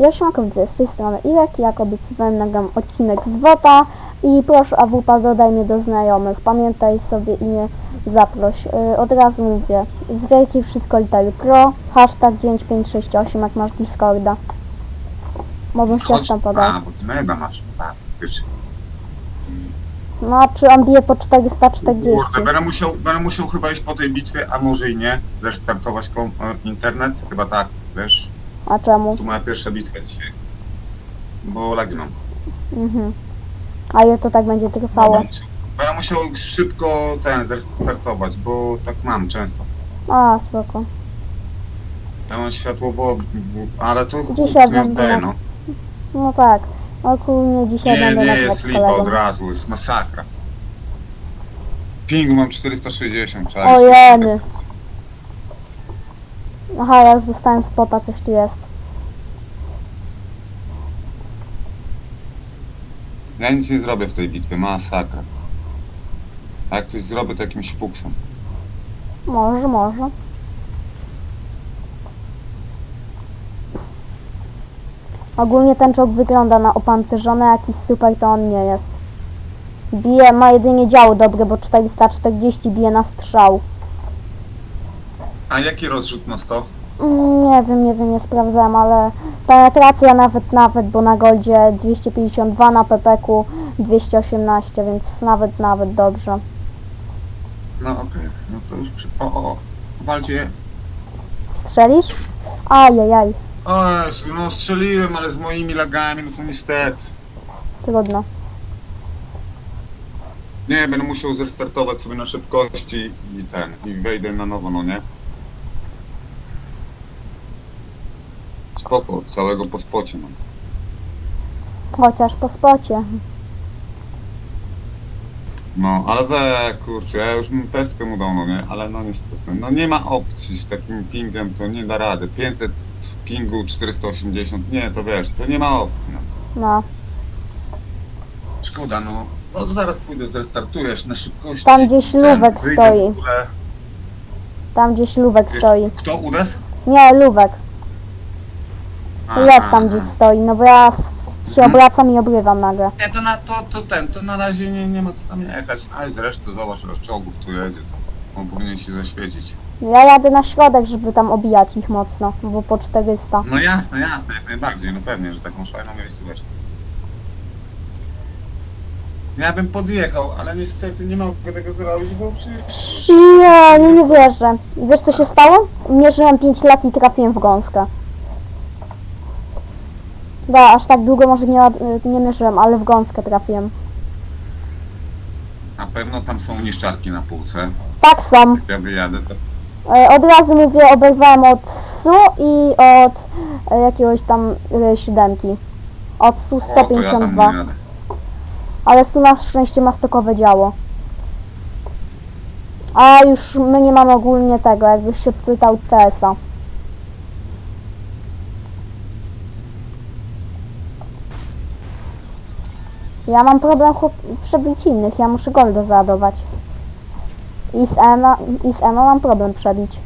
Ja się kończę z tej strony Irek, jak obiecywałem nagram odcinek z WOTA i proszę AWP dodaj mnie do znajomych, pamiętaj sobie imię, zaproś. Yy, od razu mówię, z wielkiej wszystko litery pro, hashtag 9568 jak masz Discorda. Mogę się Chodź, tam podać. a, bo ty mega masz, tak, faktycznie. No a czy on bije po 440? Kurde, będę musiał, będę musiał chyba iść po tej bitwie, a może i nie, zrestartować kom- e, internet, chyba tak, wiesz, A czemu? to moja pierwsza bitwa dzisiaj. Bo lagi mam. Mhm. A ile to tak będzie Będę trwało? musiał, będę musiał szybko ten zrestartować, bo tak mam często. A, spoko. Ja mam światłowo, ale to Dzisiaj nie będę na- no. No tak. Ogólnie dzisiaj Nie, będę nie, nagrywać jest z lipa od razu, jest masakra. Pingu mam 460, trzeba O jeszcze- jeny. Aha, ja już dostałem spota, coś tu jest. Ja nic nie zrobię w tej bitwie, masakra. A jak coś zrobię, to jakimś fuksem. Może, może. Ogólnie ten czołg wygląda na opancerzony, jakiś super to on nie jest. Bije, ma jedynie działo dobre, bo 440 bije na strzał. A jaki rozrzut ma 100? Mm, Nie wiem, nie wiem, nie sprawdzałem, ale penetracja nawet, nawet, bo na goldzie 252, na pepeku 218, więc nawet, nawet dobrze. No okej, no to już przy... O, o, o, walcie. Strzelisz? Ajajaj, O Jezu, no strzeliłem, ale z moimi lagami, no to niestety. trudno. Nie, będę musiał zrestartować sobie na szybkości i ten, i wejdę na nowo, no nie? Spoko, całego po spocie mam. Chociaż po spocie. No, ale we, kurczę, ja już bym pestkę mu dał, no nie? Ale no niestety, no nie ma opcji z takim pingiem, to nie da rady. 500 pingu, 480, nie, to wiesz, to nie ma opcji, no. No. Szkoda, no. No zaraz pójdę, zrestartujesz na szybkości. Tam gdzieś Ten, wyjdę stoi. Ogóle. Tam gdzieś Wiesz, stoi. Kto, Udes? Nie, Luwek. Lew tam gdzieś stoi, no bo ja się obracam i obrywam nagle. Nie, to na, to, to ten, to na razie nie, nie ma co tam jechać. A zresztą zobacz, ile czołgów tu jedzie. On powinien się zaświecić. Ja jadę na środek, żeby tam obijać ich mocno, bo po 400. No jasne, jasne, jak najbardziej, no pewnie, że taką fajną miejscóweczkę. Ja bym podjechał, ale niestety nie mogę tego zrobić, bo przecież... Nie, nie, nie wierzę. Wiesz co się stało? Mierzyłem 5 lat i trafiłem w gąskę. Da, aż tak długo może nie, nie mierzyłem, ale w gąskę trafiłem. Na pewno tam są niszczarki na półce. Tak są. Jak ja wyjadę, to E, Od razu mówię, oberwałem od SU i od e, jakiegoś tam e, siódemki. Od SU o, to ja tam 152. nie jadę. Ale SU na szczęście ma stokowe działo. A już my nie mamy ogólnie tego, jakbyś się pytał TS-a. Ja mam problem przebić innych, ja muszę goldo załadować. I z Ema, i z Ema mam problem przebić.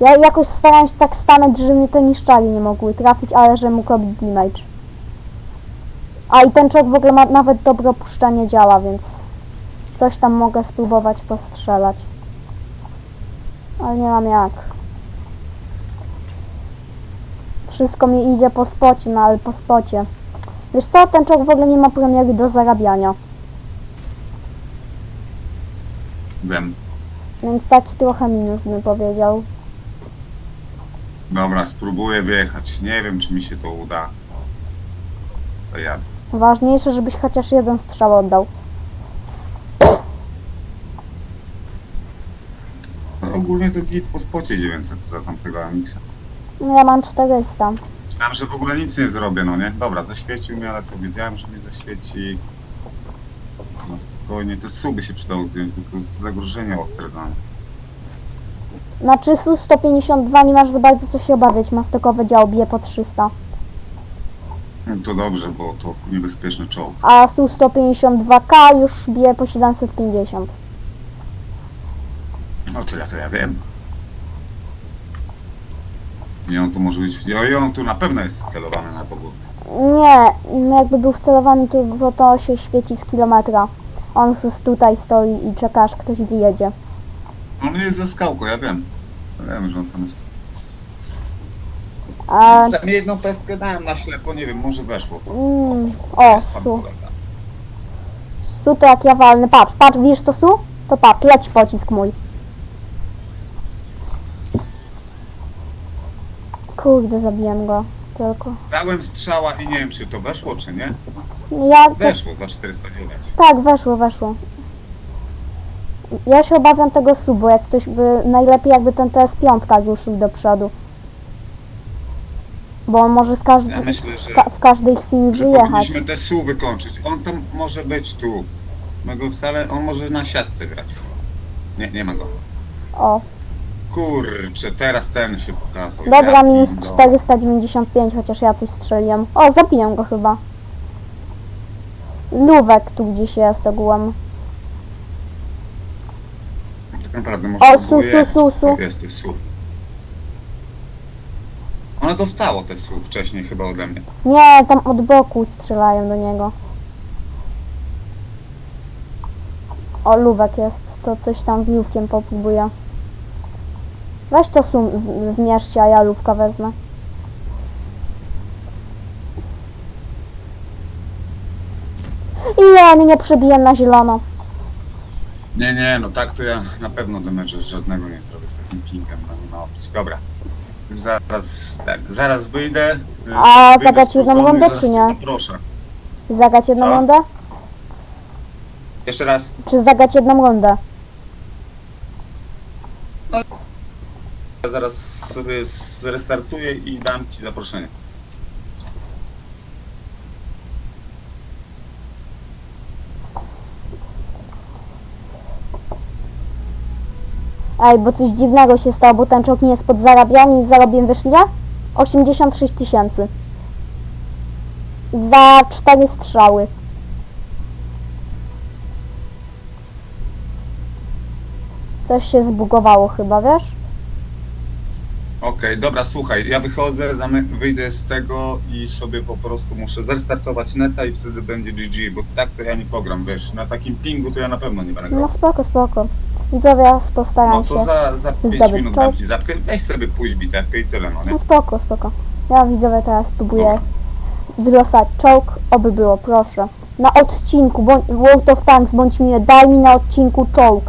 Ja jakoś starałem się tak stanąć, żeby mnie te niszczali nie mogły trafić, ale że mógł robić damage. A i ten czołg w ogóle ma nawet dobre opuszczanie działa, więc coś tam mogę spróbować postrzelać. Ale nie mam jak. Wszystko mi idzie po spocie, no ale po spocie. Wiesz co, ten czołg w ogóle nie ma premiery do zarabiania. Wiem. Więc taki trochę minus bym powiedział. Dobra, spróbuję wyjechać. Nie wiem, czy mi się to uda. To jadę. Ważniejsze, żebyś chociaż jeden strzał oddał. No, ogólnie to git po spocie 900 za tamtego Amixa. No ja mam 400. Myślałem, że w ogóle nic nie zrobię, no nie? Dobra, zaświecił mnie, ale to wiedziałem, że mnie zaświeci. No spokojnie, te suby się przydało zdjąć, bo to jest zagrożenie ostre dla nas. Znaczy SU 152 nie masz za bardzo co się obawiać, ma stokowe działo, bije po 300. No to dobrze, bo to niebezpieczny czołg. A SU 152K już bije po 750. No tyle to ja wiem. I on tu może być, i on tu na pewno jest celowany na to, bo Nie, jakby był wcelowany, to, bo to się świeci z kilometra. On tutaj stoi i czeka, aż ktoś wyjedzie. on jest ze skałką, ja wiem. Ja wiem, że on tam jest. A, Tam jedną pestkę dałem na ślepo, nie wiem, może weszło to. mm, o, Jest pan su. kolega. Su to jak ja walnę. Patrz, patrz, widzisz to su? To patrz, leci pocisk mój. Kurde, zabiłem go. Tylko. Dałem strzała i nie wiem, czy to weszło, czy nie. Ja Weszło za 409. tak, weszło, weszło. Ja się obawiam tego su, bo jak ktoś by, najlepiej jakby ten TS5 ruszył do przodu. Bo on może z każdy, Ja myślę, że, ka- w każdej chwili że wyjechać. powinniśmy te SU wykończyć. On tam może być tu. My go wcale, on może na siatce grać. Nie, nie ma go. O, Kurczę, teraz ten się pokazał. dobra, minus pindole. 495, chociaż ja coś strzeliłem. O, zabiję go chyba. Luwek tu gdzieś jest ogółem. Tak naprawdę może O, su, było su, su, su. Tak Jest, to jest SU. Ono dostało te SU wcześniej chyba ode mnie. Nie, tam od boku strzelają do niego. O, luwek jest. To coś tam z lówkiem popróbuję. Weź to sum w, w mieście, a ja lówka wezmę. Nie, nie przebiję na zielono. Nie, nie, no tak to ja na pewno damage'a żadnego nie zrobię z takim pingiem, no nie ma opcji. Dobra. Zaraz, tak, zaraz wyjdę. y, A wyjdę zagrać z jedną i rundę, zaraz czy cię nie? Zaproszę. Zagrać jedną Co? rundę? Jeszcze raz. Czy zagrać jedną rundę? Zaraz sobie zrestartuję i dam ci zaproszenie. Ej, bo coś dziwnego się stało, bo ten czołg nie jest pod zarabianie i zarobiłem wiesz ile? 86 tysięcy. Za cztery strzały. Coś się zbugowało chyba, wiesz? Okej, dobra, słuchaj, ja wychodzę, wyjdę z tego i sobie po prostu muszę zrestartować neta i wtedy będzie GG, bo tak to ja nie pogram, wiesz, na takim pingu to ja na pewno nie będę grał. No spoko, spoko. Widzowie, postaram No się. to za, za 5 zdobyć minut dam ci zapkę, weź sobie pójść bitewkę i tyle, no nie? No spoko, spoko. Ja widzowie teraz próbuję wylosać czołg, oby było, proszę. Na odcinku, bądź, World of Tanks, bądź miły, daj mi na odcinku czołg.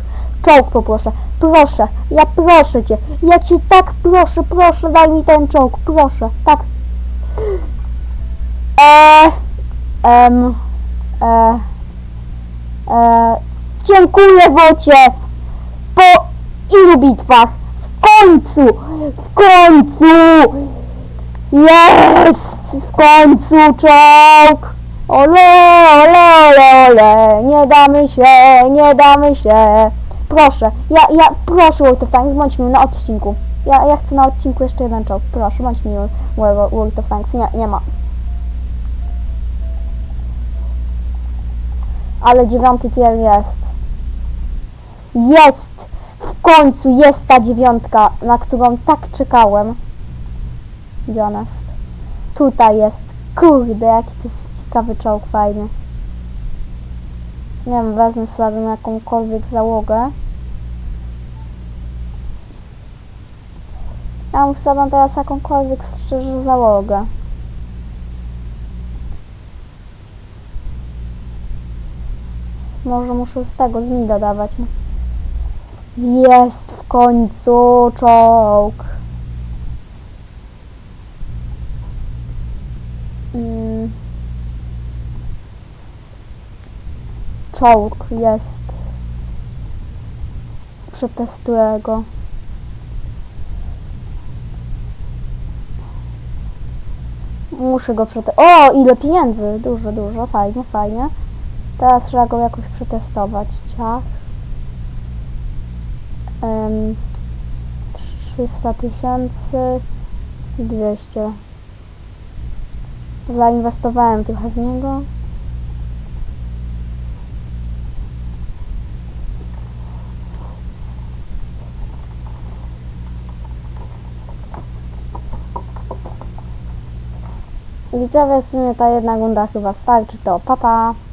Czołg poproszę, proszę, ja proszę cię, ja cię tak proszę, proszę, daj mi ten czołg, proszę, tak. Eee, em, e, e, dziękuję Wocie, po ilu bitwach, w końcu, w końcu, jest, w końcu czołg, ole, ole, ole, ole, nie damy się, nie damy się, proszę, ja, ja, proszę World of Tanks, bądź miły na odcinku, ja, ja chcę na odcinku jeszcze jeden czołg, proszę, bądź miły, World World of Tanks, nie, nie ma. Ale dziewiąty tier jest. Jest! W końcu jest ta dziewiątka, na którą tak czekałem. Gdzie ona jest? Tutaj jest. Kurde, jaki to jest ciekawy czołg, fajny. Nie wiem, wezmę sobie jakąkolwiek załogę. Ja ustawiam teraz jakąkolwiek szczerze załogę. Może muszę z tego, z mi dodawać. Jest w końcu czołg. Mm. Czołg jest. Przetestuję go. Muszę go przetestować. O, ile pieniędzy! Dużo, dużo. Fajnie, fajnie. Teraz trzeba go jakoś przetestować. Ciach. Em, 300 tysięcy. 200. Zainwestowałem trochę w niego. Widzowie, w sumie ta jedna runda chyba starczy, to papa. Pa.